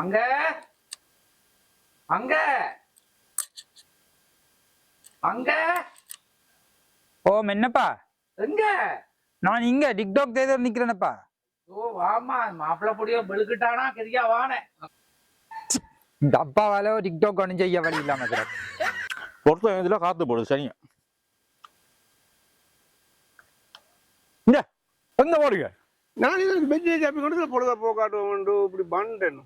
அங்க. அங்க. அங்க. ஓ என்னப்பா எங்க? நான் இங்க டிக்டாக் தேர்தல் நிக்கிறேனப்பா. ஓ வாமா மாப்பிள்ள பொடியோ வெளுக்கிட்டானா கரியா வானே. இந்த அப்பாவால டிக்டாக் ஒன்றும் செய்ய வழி இல்லாம இருக்கிறார் ஒருத்தன் இதுல காத்து போடுது சரிங்க. இந்த எங்க போறீங்க? நான் இது பெஞ்சு சாப்பி கொண்டு பொழுத போக்காட்டும் இப்படி பண்டேன்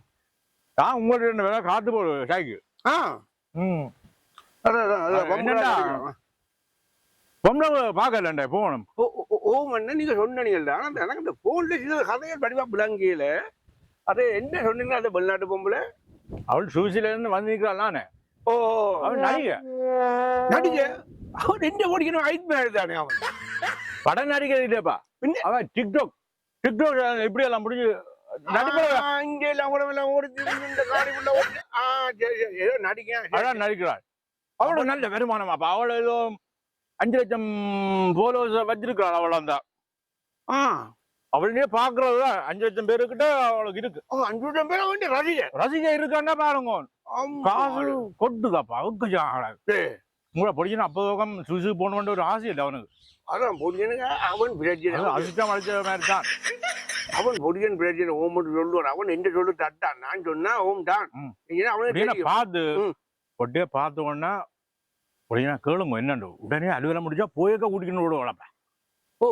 நான் உங்கள்ட்ட ரெண்டு வேலை காத்து போடு சைக்கு ஆ. ம். பார்க்கலண்டே போகணும். ஓ ஓ, ஓ, ஓ மண்ண நீங்க சொன்னீங்கல்ல. ஆனா அந்த- எனக்கு இந்த போன்ல சில கதைகள் படிவா விளங்கியில. அது என்ன சொன்னீங்க அந்த வெளிநாட்டு பொம்பளை? அவள் சூசில இருந்து வந்து நிக்கிறாள் நானே ஓ. அவள் நடிகை. நடிக? அவன் என்ன ஓடிக்கணும்? ஐட் மேல் தானே அவன். படம் நடிகை இல்லையாப்பா பின்ன? அவன் டிக்டாக் டிக்டாக் இப்படி எல்லாம் முடிஞ்சு நடிக்கிறாள். அவளும் நல்ல வருமானமாப்பா அவள் ஏதோ அஞ்சு லட்சம் போலோஸ் வச்சிருக்கிறாள் அவள் அந்த. ஆ. அவளே பாக்குறது அஞ்சு லட்சம் பேருக்கிட்ட அவளுக்கு இருக்கு. அஞ்சு லட்சம் பேர் அவன் ரசிக ரசிகை இருக்கான்னா பாருங்க. காசு. கொட்டுதாப்பா அவருக்கு. உங்களை படிக்கணும் அப்போ பக்கம் சுசு போகணுன்ற ஒரு ஆசை இல்லை அவனுக்கு அதான் பொடியனுங்க அவன் பிரச்சனை அது அதிர்ஷ்டம் அடிச்ச மாதிரி தான் அவன் பொடியன் பிரச்சனை ஓம் மட்டும் சொல்லுவான். அவன் எந்த சொல்லு தட்டான். நான் சொன்னா ஓம் தான். தெரியும். பார்த்து ம். ஒட்டியே பார்த்த உடனே உடனே கேளுங்க என்னண்டு உடனே அலுவலம் முடிஞ்சா போயக்க கூட்டிக்கணும் விடுவாளப்ப ஓ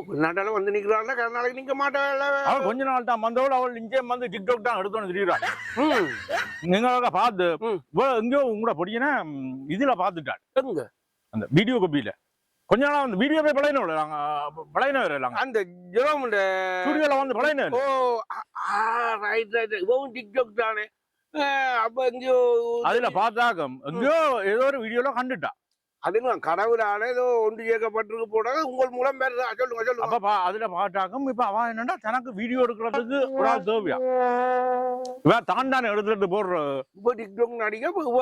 வந்து கர்நாடக நிக்க மாட்டாள் அவள் கொஞ்ச நாள் தான் வந்தவள் அவள் இங்கே வந்து டிக்டாக் தான் எடுத்தோன்னு தெரியுறாள். நீங்க பார்த்து எங்கேயோ உங்களோட படிக்கனா இதுல பார்த்துட்டாள். எங்க? அந்த வீடியோ காப்பியில கொஞ்ச நாள் அந்த வீடியோவே பழையன நாங்க பழையன வரலாங்க அந்த ஜெரோம் ஸ்டுடியோல வந்து பழையன ஓ ரைட் ரைட் இவன் டிக்டாக் தானே. அப்ப எங்கேயோ அதுல பார்த்தாக்கம் எங்கேயோ ஏதோ ஒரு வீடியோல கண்டுட்டா. அது நான் கடவுளால ஏதோ ஒன்று சேர்க்கப்பட்டிருக்கு போடாத உங்கள் மூலம் தான். சொல்லுங்க சொல்லுங்க. அப்ப பா- அதுல பார்த்தாக்கம் இப்ப அவன் என்னன்னா தனக்கு வீடியோ எடுக்கிறதுக்கு ஒரு ஆள் தேவையா? இவ தான் தானே எடுத்துட்டு போடுற. இப்ப டிக்டாக் நடிக்க இப்ப இவ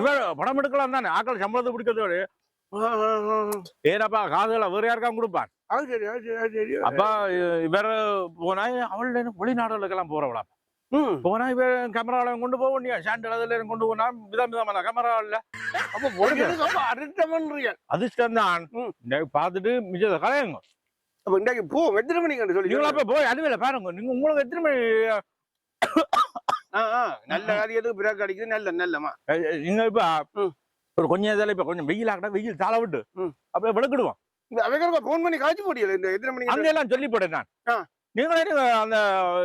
இவ படம் எடுக்கலாம் தானே? ஆக்கள் சம்பளத்தை பிடிக்கிறதோட. ஏனப்பா காதுல வேற யாருக்கா கொடுப்பான் அது சரி அது சரி அது சரி. அப்ப இவர போனா அவள் வெளிநாடுகளுக்கெல்லாம் போறவளா? ம் போனா கேமரால கொண்டு போக வேண்டிய சாண்டல் அதுல கொண்டு போனா விதம் விதமான கேமரா இல்ல. அப்ப அப்ப அரிட்டமன்றீங்க அதிர்ஷ்டம் தான். பார்த்துட்டு மிச்சத கலையுங்க. அப்ப இன்றைக்கு போ எத்தனை மணிக்கு சொல்லி நீங்களும் அப்ப போய் அலுவல பாருங்க. நீங்க உங்களுக்கு எத்தனை மணி? நல்ல காரியத்துக்கு பிறகு கிடைக்குது நல்ல நல்லமா நீங்க இப்ப. ஒரு கொஞ்ச நேரத்துல இப்ப கொஞ்சம் வெயில் ஆகட்டா வெயில் தாள விட்டு. அப்படியே விளக்கிடுவோம். அவங்க போன் பண்ணி காய்ச்சி போடியல இந்த எத்தனை மணிக்கு? அங்க எல்லாம் சொல்லி போட்டேன் நான். நீங்களே நீங்க அந்த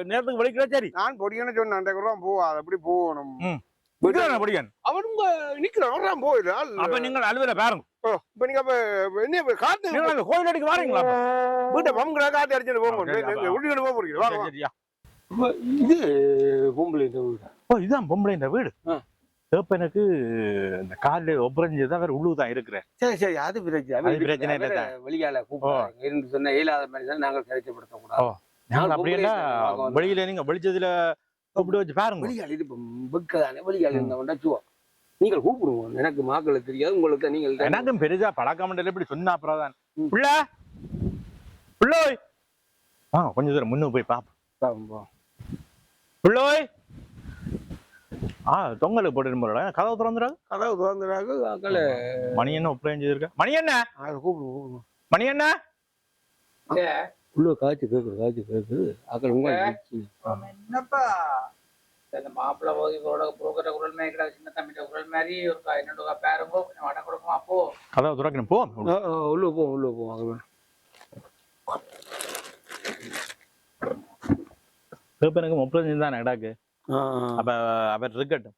நேரத்துக்கு வலிக்கிற சரி. நான் பொடியன்னு சொன்னேன் அந்த கூட போவா அப்படி போகணும்? படிக்கன் அவனுங்க நிக்கிறான் அவரான் போயிடால் அப்ப நீங்கள் அலுவல பாருங்க. இப்ப நீங்க அப்ப என்ன காத்து நீங்க அந்த கோயில் அடிக்கு வாரீங்களா? வீட்டை பம்புல காத்து அடிச்சுட்டு போங்க போக போறீங்க. வாங்க, சரி, வாங்க. சரியா இது பொம்பளை இந்த வீடு? ஓ இதான் பொம்பளை இந்த வீடு. ஆ. எனக்கு இந்த காலில் ஒப்பரஞ்சு தான் வேற உள்ளு தான் இருக்கிறேன். சரி சரி அது பிரச்சனை. அது பிரச்சனை இல்ல. வெளியால கூப்பிடுறாங்க. இருந்து சொன்ன இயலாத மாதிரி தான் நாங்கள் சரிச்சப்படுத்த ஓ. கூடாது நீங்கள் நான் அப்படி இல்ல பொம்பளை வாங்க வந்து. வெளியில நீங்க வெளிச்சதுல கூப்பிட்டு வச்சு பாருங்க. வெளியால இது வெக்கதானே? வெளியால இருந்தவன் சுவா நீங்கள் கூப்பிடுவோம். எனக்கு மாக்களை தெரியாது உங்களுக்கு நீங்கள். எனக்கும் பெரிதா பழக்கமண்டல இப்படி சொன்னா அப்புறம் தான். பிள்ளை! பிள்ளோய்! வாங்க கொஞ்ச தூரம் முன்னுக்கு போய் பாப்போம். பிள்ளோய்! ஆ தொங்கலுக்கு போட்டு போறா கதவு திறந்துடாது கதவு திறந்துறாங்க அக்களை மணி என்ன ஒப்பரஞ்சு இருக்க மணி என்ன? கூப்பிடுவோம் மணி என்ன? உள்ள காய்ச்சி கேட்குது காய்ச்சி கேட்குது உங்க என்னப்பா? இந்த மாப்பிள்ள போய் இவரோட புரோக்கர குரல் மாதிரி கிடக்கு சின்ன தம்பிட்ட குரல் மாதிரி ஒரு என்னோட பேருங்கோ கொஞ்சம் வடம் கொடுக்குமா அப்போ கதவு திறக்கணும். போ. உள்ள போவோம் உள்ள போவோம் அங்கே எனக்கு ஒப்பரஞ்சு தான் இடாக்கு அப்ப அவர் இருக்கட்டும்.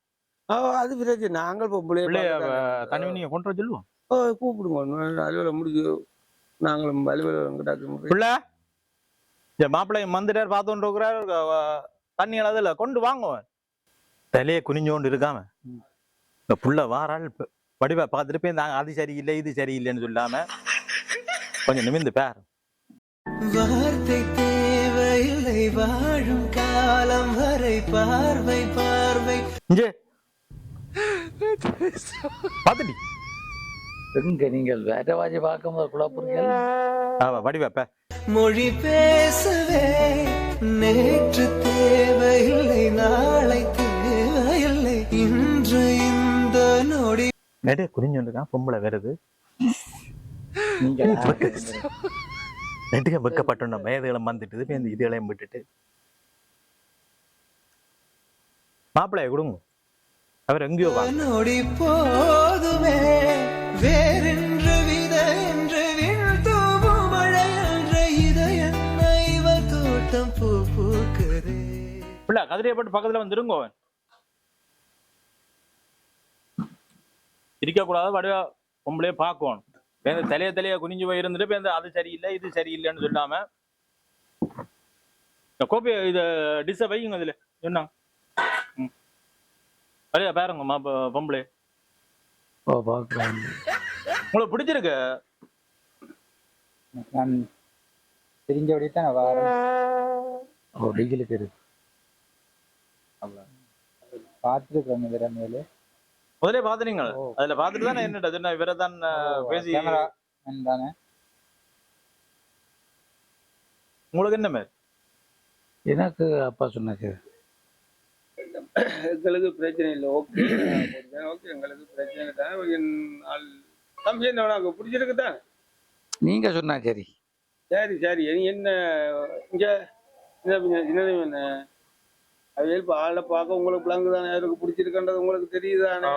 அது பிரச்சனை. நாங்கள் இப்போ பிள்ளைய பிள்ளைய பார்த்துட்டாங்க. தனி நீங்க கொண்டு வர சொல்லுவோம். ஓ, கூப்பிடுங்க. அலுவலகம் முடிஞ்சு நாங்களும் அலுவலகம் கிட்டாக்கு பிள்ளை? இந்த மாப்பிள்ளை மந்திரார் பார்த்துட்டு இருக்கிறார் தண்ணி அளவுல கொண்டு வாங்குவேன். தலையை குனிஞ்சோண்டு இருக்காம. இந்த புள்ள வாரால் வடிவா பார்த்துட்டு போய் நாங்க அது சரியில்லை இது சரியில்லைன்னு சொல்லாம கொஞ்சம் நிமிந்து பேர். வார்த்தை தேவையில்லை வாழும் காலம் வரை பார்வை பார்வை. இங்கே. பார்த்துட்டி. எங்க நீங்கள் வேட்டவாஜி பார்க்கும்போது குழப்பறீர்கள் ஆமா வடிவப்ப மொழி பேசவே நேற்று தேவையில்லை நாளை தேவையில்லை. இன்று இந்த நொடி நெடு குறிஞ்சொண்டுக்கான் பொம்பளை வருது. நெட்டுக்க வெக்கப்பட்டோம் வயதுகளும் வந்துட்டு இந்த இதுகளையும் விட்டுட்டு. மாப்பிள்ளைய கொடுங்க. அவர் எங்கேயோ வா. நொடி போதுமே. பிள்ளை கதிரியப்பட்டு பக்கத்துல வந்துருங்க. அவன் இருக்க கூடாது வடிவா பொம்பளைய பார்க்கணும். இந்த தலைய தலைய குனிஞ்சு போய் இருந்துட்டு இப்ப அது சரியில்லை இது சரியில்லைன்னு சொல்லாம. இந்த கோப்பி இது டிஸ்ஸை வைங்க அதுல சொன்னாங்க ம். வழியா பாருங்க மா பொ- பொம்பளை உங்களுக்கு பிடிச்சிருக்கு? நான் தெரிஞ்சபடி தான் ஓ டிகிலுக்கு இருக்கு. பார்த்துருக்கேன் இதில் மேலே முதலே பாத்துறீங்க ஓ. அதுல பாத்துட்டு தானே என்ன இவரை தான் பேசி கேமரா தானே. உங்களுக்கு என்ன மாதிரி எனக்கு அப்பா சொன்னாச்சு எங்களுக்கு பிரச்சனை இல்லை ஓகே. ஓகே எங்களுக்கு பிரச்சனை தான் என் ஆள் தம்பி என்ன உனக்கு பிடிச்சிருக்கு நீங்க சொன்னா சரி. சரி சரி. என்ன இங்க என்ன என்ன? அவையில் இப்போ ஆளை பார்க்க உங்களுக்கு பிளங்கு தானே? யாருக்கு பிடிச்சிருக்கன்றது உங்களுக்கு தெரியுதானே?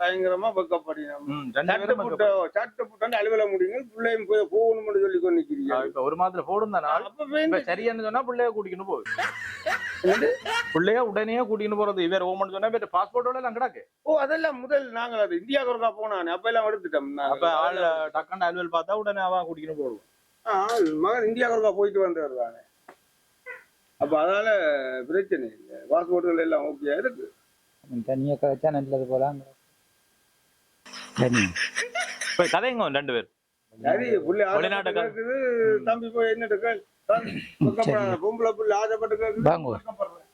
பயங்கரமா சட்டை போட்டு சட்டை போட்டு அலுவல முடியுங்க. பிள்ளையும் போய் போகணும்னு சொல்லி கொண்டு இப்ப ஒரு மாதத்துல போடும் தானே அப்ப சரியான்னு சொன்னா பிள்ளைய கூட்டிக்கணும் போகுது பிள்ளைய உடனே கூட்டின்னு போறது. இவர் ஓமன் சொன்னா இவர் பாஸ்போர்ட்டோட எல்லாம் கிடக்கு. ஓ அதெல்லாம் முதல் நாங்கள் அது இந்தியாவுக்கு ஒருக்கா போனானே. அப்ப எல்லாம் எடுத்துட்டோம் அப்ப. ஆள் டக்குன்னு அலுவல் பார்த்தா உடனே அவன் கூட்டிக்கணும் போடுவோம் மகன் இந்தியாவுக்கு ஒருக்கா போயிட்டு வந்தவர் தானே. அப்ப அதனால பிரச்சனை இல்லை. பாஸ்போர்ட்டுகள் எல்லாம் ஓகே இருக்கு. தண்ணியை கழிச்சா நல்லது இப்ப கதைங்க ரெண்டு பேர். சரி புள்ளி வெளிநாட்டு கேக்குது. தம்பி போய் என்ன பொம்பளை புள்ளி ஆசைப்பட்டு வெக்கப்படுறேன்.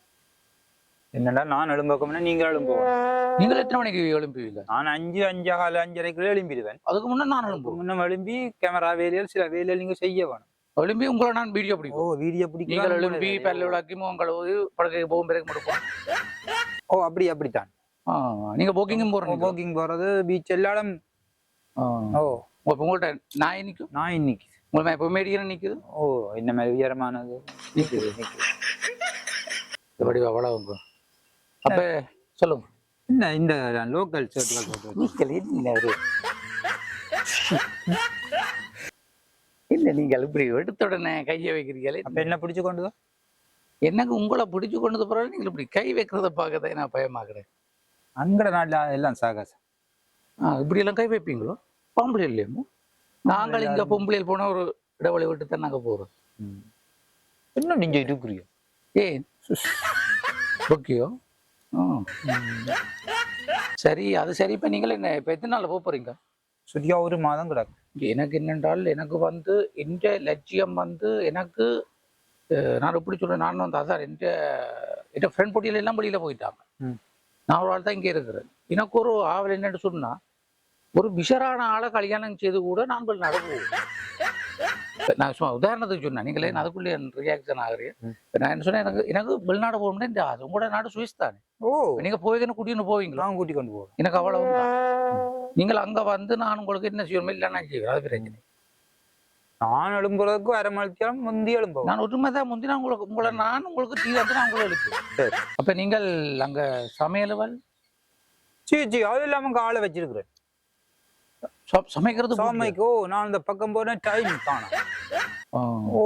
என்னடா நான் எழும்பக்கம்னா நீங்க எழும்புவோம் நீங்கள் எத்தனை மணிக்கு எழும்புவீங்க? நான் அஞ்சு அஞ்சா கால அஞ்சரைக்குள்ள எழும்பிடுவேன். அதுக்கு முன்னே நான் எழும்புவேன் முன்ன எழும்பி கேமரா வேலையில் சில வேலையில் நீங்க செய்ய வேணும். எழும்பி உங்களை நான் வீடியோ ஓ பிடிக்கும். வீடியோ நீங்கள் பிடிக்கலாம் எழும்பி பல்லு விளக்கி முகம் கழுவு படுக்கை போகும் பிறகு முடிப்போம். ஓ அப்படி அப்படித்தான். ஆ நீங்க போக்கிங்கும் போறீங்க. வாக்கிங் போறது பீச் எல்லாரும். ஓ. இப்போ உங்கள்ட்ட நாய் நிற்கும் நான் இன்னைக்கு உங்களை எப்பவுமே அடிக்கிறேன் நிற்குது ஓ இந்த மாதிரி உயரமானது. நிற்குது இப்படி அவ்வளவு அப்ப சொல்லுங்க. என்ன இந்த லோக்கல் ஷர்ட்டுகள் போட்டு நீங்கள் என்ன நீங்கள் இப்படி எடுத்த உடனே கையை வைக்கிறீங்களே அப்ப என்ன பிடிச்சு கொண்டு எனக்கு உங்களை பிடிச்சு கொண்டது பிறகு நீங்கள் இப்படி கை வைக்கிறத பார்க்கதான் நான் பயமாக்குறேன் அங்கட நாட்டுல எல்லாம் சாகசம். ஆ இப்படி எல்லாம் கை வைப்பீங்களோ? பாம்பளை இல்லையமோ நாங்கள் இங்க பொம்பளையில் போன ஒரு இடைவெளி விட்டு தான் நாங்க போறோம். இன்னும் நீங்க இருக்கிறீங்க ஏன்? ஓகேயோ சரி அது சரி. இப்ப நீங்கள் என்ன இப்ப எத்தனை நாள் போக போறீங்க? சரியா ஒரு மாதம் கிடக்கு. எனக்கு என்னென்றால் எனக்கு வந்து எந்த லட்சியம் வந்து எனக்கு நான் எப்படி சொல்றேன் நான் வந்து அதான் எந்த என் ஃப்ரெண்ட் போட்டியில எல்லாம் வெளியில போயிட்டாங்க. நான் ஒரு ஆள் தான் இங்கே இருக்கிறேன். எனக்கு ஒரு ஆவல் என்னன்னு சொன்னா ஒரு பிஷரான ஆளை கல்யாணம் செய்து கூட நான் போய் நடக்குவோம் நான் சும்மா உதாரணத்துக்கு சொன்னேன். நீங்களே அதுக்குள்ளே ரியாக்ஷன் இப்ப நான் என்ன சொன்னேன்? எனக்கு எனக்கு வெளிநாடு போகணும்னா இந்த ஆசை உங்களோட நாடு சுவிஸ் தானே. ஓ. நீங்க போய்க்கணும் கூட்டின்னு போவீங்களா? நான் கூட்டி கொண்டு போவேன். எனக்கு அவ்வளவு நீங்கள் அங்க வந்து நான் உங்களுக்கு என்ன செய்யணும் இல்லை நான் செய்வேன். அது பிரச்சனை நான் எழும்புறதுக்கு அரை மணித்தியாலும் முந்தி எழும்புவோம் நான் உண்மைதான் முந்தி. நான் உங்களுக்கு உங்களை நான் உங்களுக்கு டீ வந்து நான் உங்களை எழுப்பேன் சரி. அப்ப நீங்கள் அங்க சமையலவல் சரி சரி அது இல்லாம அங்க ஆளை வச்சிருக்கிறேன். சமைக்கிறது சாமைக்கு ஓ நான் அந்த பக்கம் போறேன் டைம் காணும். ஓ.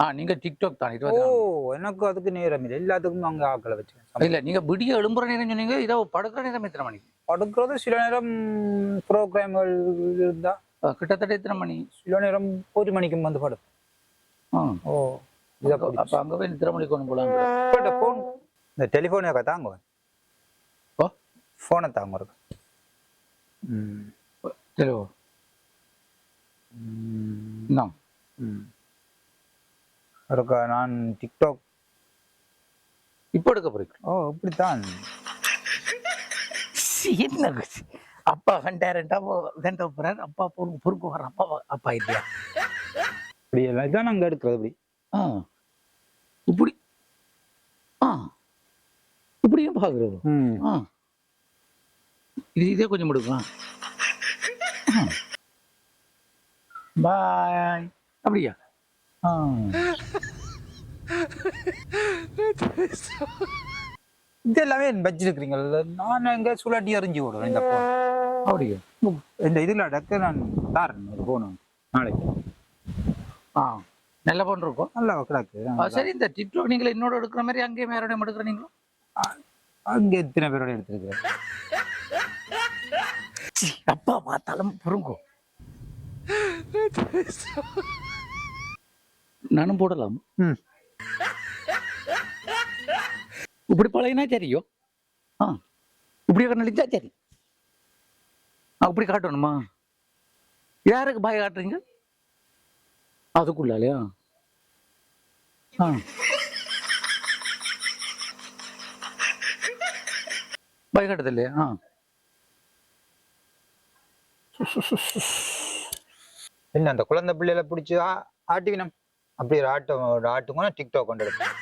ஆ நீங்க டிக்டாக் தான் ஓ இருபது நாள். எனக்கு அதுக்கு நேரம் இல்லை. எல்லாத்துக்கும் அங்க ஆக்களை வச்சிருக்கேன் இல்ல நீங்க விடிய எழும்புற நேரம் சொன்னீங்க இரவு படுக்கிற நேரம் எத்தனை மணிக்கு படுக்கிறது சில நேரம் ப்ரோக்ராம்கள் இருந்தா. கிட்டத்தட்ட எத்தனை மணி? சில நேரம் ஒரு மணிக்கும் வந்து படும். ஓ இதை அப்ப- அங்க போய் எத்தனை மணிக்கு கொண்டு போலாம். ஃபோன் இந்த டெலிஃபோனை தாங்க ஓ? ஃபோனை தாங்க இருக்கு ம். என்ன ம். இருக்கா நான் டிக்டாக் இப்ப எடுக்க போறீங்க ஓ இப்படித்தான் என்ன அப்பா கண்டாருண்டா தண்ட போறாரு அப்பா பொறுக்கு பொறுக்கு வர அப்பா அப்பா இல்லையா இப்படி எல்லாம் இதான் நாங்க எடுக்கிறது இப்படி ஆ இப்படி ஆ இப்படியும் பார்க்குறது ம் ஆ இது இதே கொஞ்சம் எடுக்கலாம் பாய் அப்படியா? இது எல்லாமே வச்சிருக்கிறீங்கல்ல நான் எங்க சுழட்டி அறிஞ்சு விடுறேன் இந்த phone. அப்படியா? இந்த இதுல அடக்க நான் தாரேன் ஒரு போன் நாளைக்கு. ஆ. நல்ல பொண்ணு இருக்கும். நல்லா கிடக்கு சரி இந்த டிக்டாக் நீங்களே என்னோட எடுக்கிற மாதிரி அங்கேயே வேறோடையும் எடுக்கிற நீங்களும்? அங்க எத்தனை பேரோட எடுத்திருக்கிறேன் அப்பா பார்த்தாலும் பொறுங்கோ நானும் போடலாம். இப்படி பழகினா சரியோ? ஆ. இப்படி கண்ணடிச்சா சரி. ஆ இப்படி காட்டணுமா? யாருக்கு பாய் காட்டுறீங்க? அதுக்குள்ளாலையா? ஆ. பாய் காட்டுது இல்லையா ஆ. என்ன அந்த குழந்தை பிள்ளைகளை பிடிச்சி ஆட்டுவினம். அப்படி ஒரு ஆட்டம் ஒரு ஆட்டுங்கன்னா டிக்டாக் கொண்டு எடுப்பேன்.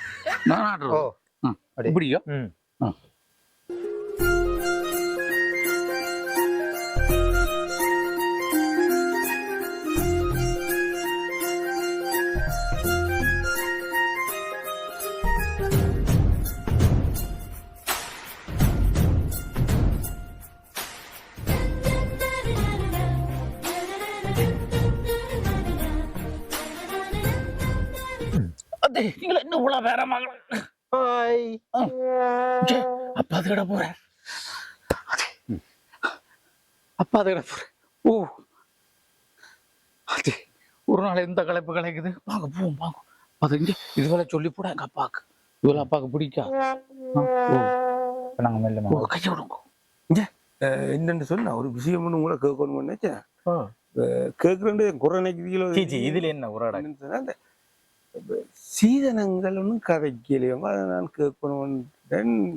நான் ஓ ஆடுறேன் ஆ, அப்படி. இப்படியோ? ம். உள்ள வேற மகள். ஹாய் அப்பா அது கிட போறேன். அப்பா அது கிட போறேன். ஓ அது. ஒரு நாள் எந்த களைப்பு கலைக்குது? வாங்க போவோம் வாங்க. அது இங்க. இதுவரை சொல்லி போட எங்க அப்பாவுக்கு இவள அப்பாவுக்கு பிடிக்கா? நாங்கள் மெல்ல கையை விடுங்க. என்னன்னு சொன்னா ஒரு விஷயம் ஒண்ணு கூட கேட்கணும் நினைச்சேன். கேட்கறது குறை நினைக்கிறீங்களோ இதுல என்ன உரடா என்னன்னு சொன்னா, அந்த இப்ப சீதனங்கள் ஒன்றும் கதைக்கலையோ? அதை நான் கேட்கணும்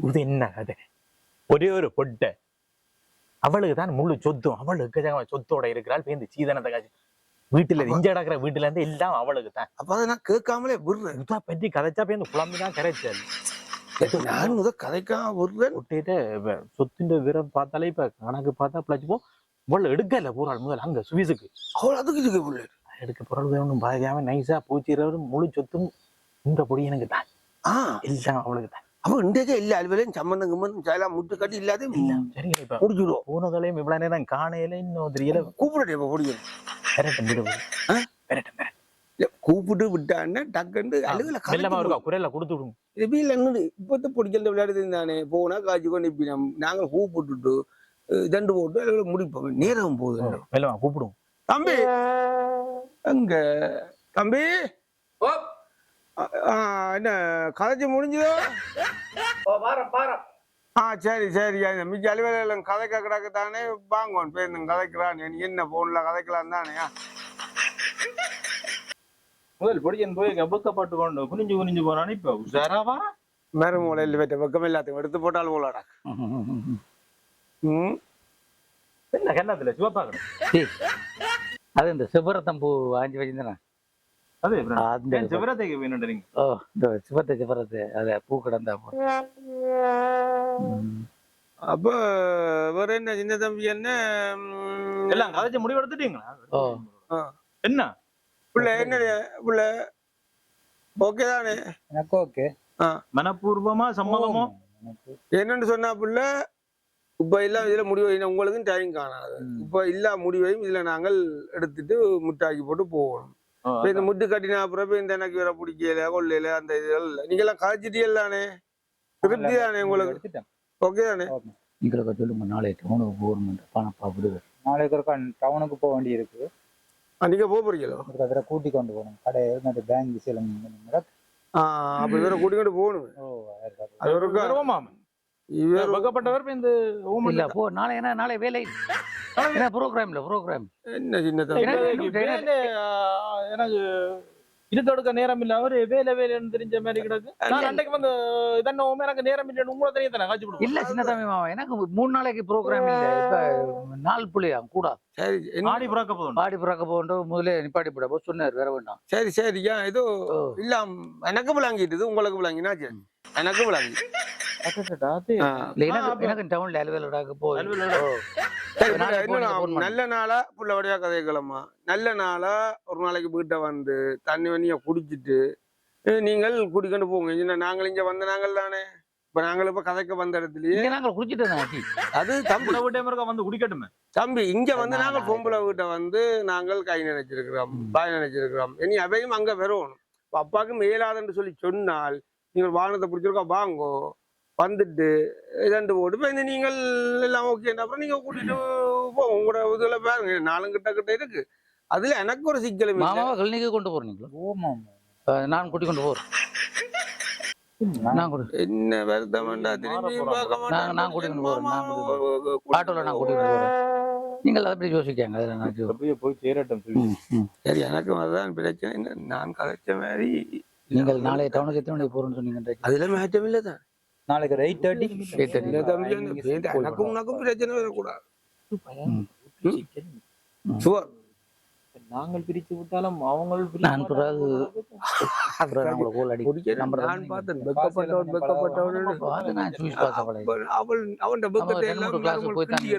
இது என்ன கதை? ஒரே ஒரு பொட்டை. அவளுக்கு தான் முழு சொத்தும். அவளுக்கு சொத்தோட இருக்கிறாள் பேருந்து சீதனத்தை காட்சி வீட்டுல இங்க கிடக்குற வீட்டுல இருந்து எல்லாம் அவளுக்கு தான் அப்ப அதை நான் கேட்காமலே விடுறேன். இதா பற்றி கதைச்சா பேருந்து குழம்பு தான் கரைச்சல். நான் முதல் கதைக்காம விடுறேன்? ஒட்டிட்டு சொத்துன்ற விரம் பார்த்தாலே இப்ப கணக்கு பார்த்தா பிழைச்சுப்போம். இவ்வளவு எடுக்கல போறாள் முதல் அங்க சுவிஸுக்கு. அவ்வளோ அதுக்கு பிள்ளை எடுக்க போறது ஒன்றும் பாதிக்காம நைஸா பூச்சிறவரும் முழு சொத்தும் இந்த பொடி எனக்கு தான். ஆ. எல்லாம் அவளுக்கு தான். அப்ப இன்றைக்கே இல்ல அலுவலையும் சம்பந்தம் கிம்பந்தம் செய்யலாம் முட்டு கட்டி இல்லாத சரி இப்ப முடிச்சுடுவோம் போனதோலையும் இவ்வளவு நேரம் காணையில இன்னும் தெரியல. கூப்பிடட்டே இப்ப முடியும் பெரட்டம் விடு பெரட்டம் இல்ல, கூப்பிட்டு விட்டான்னா டக்குன்னு அலுவல மெல்லமா இருக்கா? குரல்ல கொடுத்து விடுங்க. வீட்டில் என்னது இப்பத்த பிடிக்கல விளையாடுது தானே. போனா காய்ச்சி கொண்டு இப்படி நாங்கள் கூப்பிட்டுட்டு தண்டு போட்டு அலுவல முடிப்போம். நேரம் போகுது. மெல்லமா கூப்பிடுவோம் தம்பி. அங்க தம்பி. என்ன கதைச்சு முடிஞ்சதோ? ஆ சரி சரி மிச்ச அலுவலம் கதைக்க கிடக்கு தானே வாங்குவான் பேருந்து கதைக்கிறான். நீ என்ன போன்ல கதைக்கலாம் தானே? முதல் பொடியன் போய் கபக்கப்பட்டு கொண்டு குனிஞ்சு குனிஞ்சு போறான்னு இப்ப உஷாராவா மறுமூலையில் வைத்த பக்கம் எல்லாத்தையும் எடுத்து போட்டால் போலாடா. ம்? என்ன கண்ணத்துல? சிவப்பாக்கணும் அது இந்த சிவரத்தம்பூ வாங்கி வச்சிருந்தேன்? அது அந்த சிவராத்திரிக்கு வேணுன்றீங்க ஓ இந்த சிவத்தை சிவரத்தை. அதை பூ கிடந்தா போ. அப்ப வேற என்ன சின்ன தம்பி என்ன? எல்லாம் கதைச்சு முடிவு எடுத்துட்டீங்களா ஓ. ஆ. என்ன? புள்ள என்ன புள்ள. ஓகே தானே? எனக்கு ஓகே மனப்பூர்வமா சம்மதமோ? என்னன்னு சொன்னா புள்ள? இப்ப எல்லாம் இதுல முடிவு உங்களுக்கும் டைம் காணாது. இப்ப எல்லா முடிவையும் இதுல நாங்கள் எடுத்துட்டு முட்டாக்கி போட்டு போகணும். இப்ப இந்த முட்டு கட்டின அப்புறம் இந்த எனக்கு வேற பிடிக்கல கொள்ளையில அந்த இதெல்லாம் இல்ல. நீங்க எல்லாம் கதைச்சிட்டீங்க தானே திருப்தி தானே உங்களுக்கு? எடுத்துட்டேன். ஓகே. தானே நீங்களுக்கு சொல்லுங்க நாளை டவுனுக்கு போகணும் பணப்பா விடுவேன் நாளைக்கு ஒரு டவுனுக்கு போக வேண்டி இருக்கு. நீங்க போக போறீங்களோ? ஒரு கதிரை கூட்டி கொண்டு போகணும். கடை மற்ற பேங்க் ஆஹ் அப்ப இவரை கூட்டிக்கிட்டு போகணும். ஓ அது ஒரு இவர் வகப்பட்டவர் இந்த இல்ல போ நாளை என்ன நாளை வேலை என்ன ப்ரோக்ராம்ல ப்ரோக்ராம் என்ன சின்ன தம்பி? எனக்கு இது தொடுக்க நேரம் இல்ல. அவரு வேலை வேலைன்னு தெரிஞ்ச மாதிரி கிடக்கு. நான் அன்றைக்கு வந்து இதென்ன எனக்கு நேரம் இல்லைன்னு உங்களை தெரியும் தானே காட்சி இல்ல சின்ன தம்பி மாமா எனக்கு மூணு நாளைக்கு ப்ரோக்ராம் இல்ல. இப்ப நாலு புள்ளியா கூட. சரி என்ன- ஆடி பிறக்க போதும் பாடி பிறக்க போன்ற முதல்ல நிப்பாட்டி போட. சொன்னார் வேற வேண்டாம் சரி சரி. ஏன் ஏதோ ஓ. இல்ல எனக்கு விளங்கிட்டுது உங்களுக்கு விளங்கினா சரி எனக்கு விளங்கி. டவுன்ல அலுவலடாக போய் அலுவலகா? ஓ. சரி, இப்ப நாளைக்கு இன்னும் phone நான் பண்ணு. நல்ல நாளா புள்ளவடியா கதைக்கலாமா? நல்ல நாளா ஒரு நாளைக்கு வீட்டை வந்து தண்ணி வண்ணிய குடிச்சிட்டு நீங்கள் குடிக்கொண்டு போங்க. என்ன நாங்கள் இங்க வந்த நாங்கள் தானே? இப்ப நாங்கள் இப்ப கதைக்க வந்த இடத்துலயே. இங்க நாங்க குடிச்சிட்டு. அது தம்பி. விட்டே வந்து குடிக்கட்டுமே. தம்பி இங்க வந்து நாங்கள் பொம்பளை வீட்டை வந்து நாங்கள் கை நினைச்சிருக்கிறோம் பாய் நினைச்சிருக்கிறோம். இனி அவையும் அங்க வரணும் அப்பாவுக்கு மேலாதுன்னு சொல்லி சொன்னால் நீங்கள் வாகனத்தை பிடிச்சிருக்கோம் வாங்கோ. வந்துட்டு இதண்டு போட்டு இப்போ இந்த நீங்கள் எல்லாம் ஓகே அப்புறம் நீங்க கூட்டிட்டு போங்க. உங்களோட இதுல பாருங்க நாலும் கிட்ட கிட்ட இருக்கு. அதுல எனக்கு ஒரு சிக்கலும் இல்லை. மாமாவை கிளினிக்கு கொண்டு போறீங்களா? ஓமாம் நான் கூட்டி கொண்டு போறேன். நான் கொடு என்ன வருத்தம் நான் கூட்டிட்டு போறேன் ஆட்டோல நான் கூட்டிட்டு போறேன். நீங்கள் அதை பற்றி யோசிக்காங்க? அதில் போய் போய் சேரட்டும். சரி எனக்கும் அதுதான் பிரச்சனை. நான் கதைச்ச மாதிரி நீங்கள் நாளை டவுனுக்கு எத்தனை மணிக்கு போறேன்னு சொன்னீங்க? அதுல மேட்சம் இல்லை தான் நாளைக்கு எயிட் தேர்ட்டி எயிட் தேர்ட்டி எனக்கும் உனக்கும் பிரச்சனை வரக்கூடாது. சுவர் நாங்கள் பிரிச்சு விட்டாலும் அவங்க நான் பிறகு நம்ம போய் கிண்டி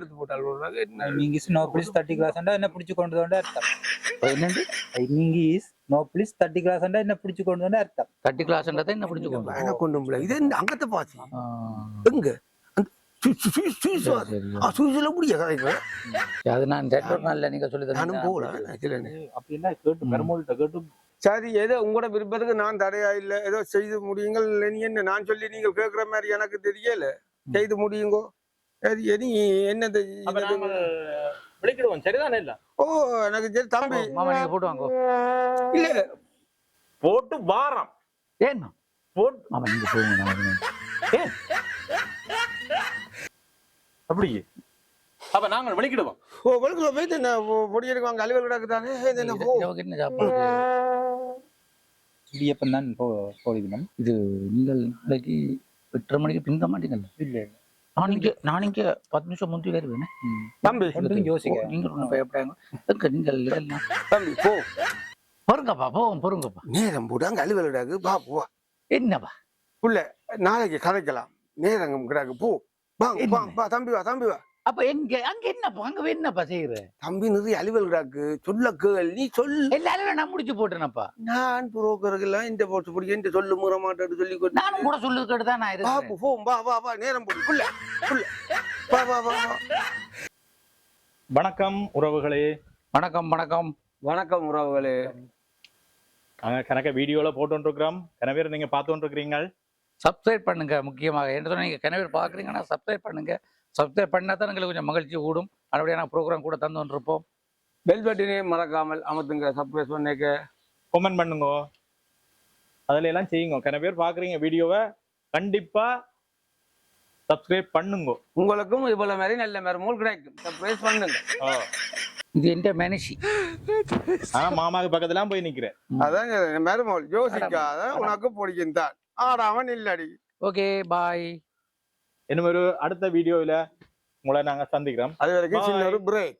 என்ன நீங்க நோ ப்ளீஸ் தேர்ட்டி கிளாஸ் என்ன பிடிச்சு கொண்டு வந்தா அர்த்தம். நீங்க தேர்ட்டி கிளாஸ் என்ன பிடிச்சு கொண்டு என்ன வேணா கொண்டு போல இது என்ன அங்கத்தை பாசி. எங்க? அந்த சு- சு- சு- சுவிஸ் சரி, நீங்க ஏதோ உங்களோட விருப்பத்துக்கு நான் தடையா இல்ல ஏதோ செய்து முடியுங்கள் நீ என்ன நான் சொல்லி நீங்கள் கேட்கிற மாதிரி எனக்கு தெரியல. செய்து முடியுங்கோ? சரி இனி விളിக்கிடுவோம் சரிதானே இல்ல? ஓ எனக்கு சரி தம்பி. மாமா நீங்க போட்டு வாங்கோ. இல்ல. போட்டு வாரம். ஏன்? போட்டு மாமா நீங்க போங்க. அப்படி. அப்ப நாங்கள் விളിக்கிடுவோம் ஓ வெளுக்குள்ள போயிட்டு என்ன பொடி எடுக்குவாங்க அலுவல் கிடக்கு தானே என்ன போ என்ன சாப்பாடு? இடியப்பம் தான் போ போடுவினம் இது நீங்கள் நாளைக்கு எட்டரை மணிக்கு பிங்க மாட்டீங்கல்ல இல்ல. நான் இங்க நான் இங்க பத்து நிமிஷம் முந்தி வருவேன் தம்பி. யோசிக்க. நீங்க ஒன்றும் பயப்படாங்க நீங்கள் இதெல்லாம். தம்பி போ. பொறுங்கப்பா போவோம் பொறுங்கப்பா. நேரம் போட்டு அங்க அலுவல் கிடக்கு. பா போ என்னப்பா? புள்ள நாளைக்கு கதைக்கலாம். நேரம் கிடக்கு. போ. வாங்க வா வா தம்பி வா தம்பி வா. அப்ப எங்க அங்க என்னப்பா அங்க என்னப்பா செய்யற தம்பி நிறைய அலுவல் கிடக்கு. சொல்ல கேள் நீ சொல். எல்லாரும் நான் முடிச்சு போட்டேனப்பா நான் புரோக்கருக்கெல்லாம் இந்த போட்டு பிடிக்க இந்த சொல்லு முற மாட்டேன்னு சொல்லி நானும் கூட சொல்லு கேட்டு தான் நான் இருக்கேன் போ வா வா வா நேரம் போடு புள்ள புள்ள வா வா வா வணக்கம் உறவுகளே. வணக்கம் வணக்கம். வணக்கம் உறவுகளே. நாங்க கணக்க வீடியோல போட்டு இருக்கிறோம் கன பேர் நீங்க பார்த்து இருக்கிறீங்க சப்ஸ்கிரைப் பண்ணுங்க முக்கியமாக. என்ன சொன்னா நீங்க கிணறு பாக்குறீங்கன்னா சப்ஸ்கிரைப் பண்ணுங்க. சப்ஸ்கிரைப் பண்ணா தான் எங்களுக்கு கொஞ்சம் மகிழ்ச்சி கூடும் அப்படியே நான் ப்ரோக்ராம் கூட தந்து கொண்டிருப்போம் பெல் பட்டினை மறக்காமல் அமர்த்துங்க சர்ப்ரைஸ் பண்ணேக்க. கமெண்ட் பண்ணுங்க. அதுல எல்லாம் செய்யுங்க. கன பேர் பாக்குறீங்க வீடியோவை கண்டிப்பா சப்ஸ்கிரைப் பண்ணுங்க. உங்களுக்கும் இவ்வளவு மாதிரி நல்ல மரமூல் கிடைக்கும். சர்ப்ரைஸ் பண்ணுங்க. இது எந்த மனுஷி ஆனா மாமாக்கு பக்கத்துல போய் நிக்கிறேன். அதான் மரமூல் யோசிக்காத உனக்கு பிடிக்கும் தான். ஆடாம நில்லடி ஓகே பாய் இன்னும் ஒரு அடுத்த வீடியோவில் உங்களை நாங்க சந்திக்கிறோம் அது வரைக்கும் சின்ன. ஒரு பிரேக்